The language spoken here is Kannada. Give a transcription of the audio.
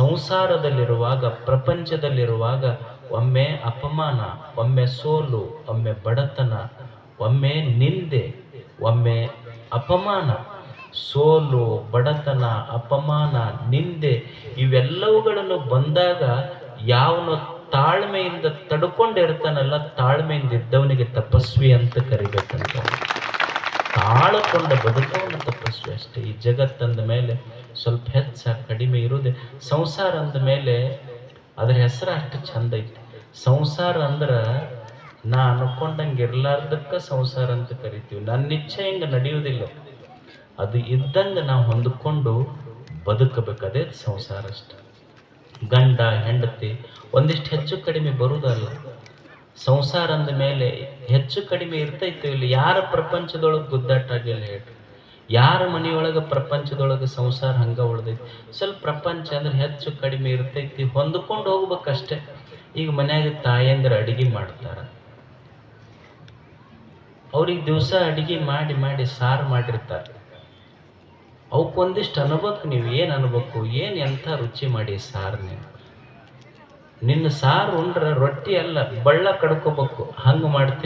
ಸಂಸಾರದಲ್ಲಿರುವಾಗ, ಪ್ರಪಂಚದಲ್ಲಿರುವಾಗ ಒಮ್ಮೆ ಅಪಮಾನ, ಒಮ್ಮೆ ಸೋಲು, ಒಮ್ಮೆ ಬಡತನ, ಒಮ್ಮೆ ನಿಂದೆ, ಒಮ್ಮೆ ಅಪಮಾನ. ಸೋಲು, ಬಡತನ, ಅಪಮಾನ, ನಿಂದೆ ಇವೆಲ್ಲವುಗಳನ್ನು ಬಂದಾಗ ಯಾವನು ತಾಳ್ಮೆಯಿಂದ ತಡ್ಕೊಂಡಿರ್ತಾನಲ್ಲ, ತಾಳ್ಮೆಯಿಂದ ಇದ್ದವನಿಗೆ ತಪಸ್ವಿ ಅಂತ ಕರಿಬೇಕಂತ. ತಾಳಕೊಂಡ ಬದುಕವನು ತಪಸ್ವಿ ಅಷ್ಟೇ. ಈ ಜಗತ್ತಂದ ಮೇಲೆ ಸ್ವಲ್ಪ ಹೆಚ್ಚ ಕಡಿಮೆ ಇರೋದೆ ಸಂಸಾರ ಅಂದ ಮೇಲೆ ಅದ್ರ ಹೆಸರು ಅಷ್ಟು ಚಂದ ಐತಿ. ಸಂಸಾರ ಅಂದ್ರೆ ನಾ ಅನ್ಕೊಂಡಂಗೆ ಇರ್ಲಾರ್ದಕ್ಕೆ ಸಂಸಾರ ಅಂತ ಕರಿತೀವಿ. ನನ್ನ ಇಚ್ಛೆ ಹಿಂಗೆ ನಡೆಯುವುದಿಲ್ಲ. ಅದು ಇದ್ದಂಗೆ ನಾವು ಹೊಂದಿಕೊಂಡು ಬದುಕಬೇಕು. ಅದೇ ಸಂಸಾರ ಅಷ್ಟೆ. ಗಂಡ, ಹೆಂಡತಿ ಒಂದಿಷ್ಟು ಹೆಚ್ಚು ಕಡಿಮೆ ಬರುವುದಲ್ಲ ಸಂಸಾರ ಅಂದ ಮೇಲೆ ಹೆಚ್ಚು ಕಡಿಮೆ ಇರ್ತೈತೆ ಇಲ್ಲಿ ಯಾರ ಪ್ರಪಂಚದೊಳಗೆ ಗುದ್ದಾಟ ಆಗಿಲ್ಲ ಹೇಳ್ರಿ. ಯಾರ ಮನೆಯೊಳಗೆ ಪ್ರಪಂಚದೊಳಗೆ ಸಂಸಾರ ಹಂಗ ಉಳ್ದೈತಿ? ಸ್ವಲ್ಪ ಪ್ರಪಂಚ ಅಂದ್ರೆ ಹೆಚ್ಚು ಕಡಿಮೆ ಇರ್ತೈತಿ, ಹೊಂದ್ಕೊಂಡು ಹೋಗ್ಬೇಕಷ್ಟೆ. ಈಗ ಮನ್ಯಾಗ ತಾಯಂದ್ರ ಅಡಿಗೆ ಮಾಡ್ತಾರೆ. ಅವ್ರಿಗೆ ದಿವಸ ಅಡಿಗೆ ಮಾಡಿ ಮಾಡಿ ಸಾರು ಮಾಡಿರ್ತಾರೆ. ಅವಕ್ಕೊಂದಿಷ್ಟು ಅನ್ಬೇಕು, ನೀವು ಏನು ಅನ್ಬೇಕು, ಏನು ಎಂಥ ರುಚಿ ಮಾಡಿ ಸಾರು ನೀವು? ನಿನ್ನ ಸಾರು ಉಂಡ್ರೆ ರೊಟ್ಟಿ ಅಲ್ಲ, ಬಳ್ಳ ಕಡ್ಕೋಬೇಕು, ಹಂಗೆ ಮಾಡ್ತೀನಿ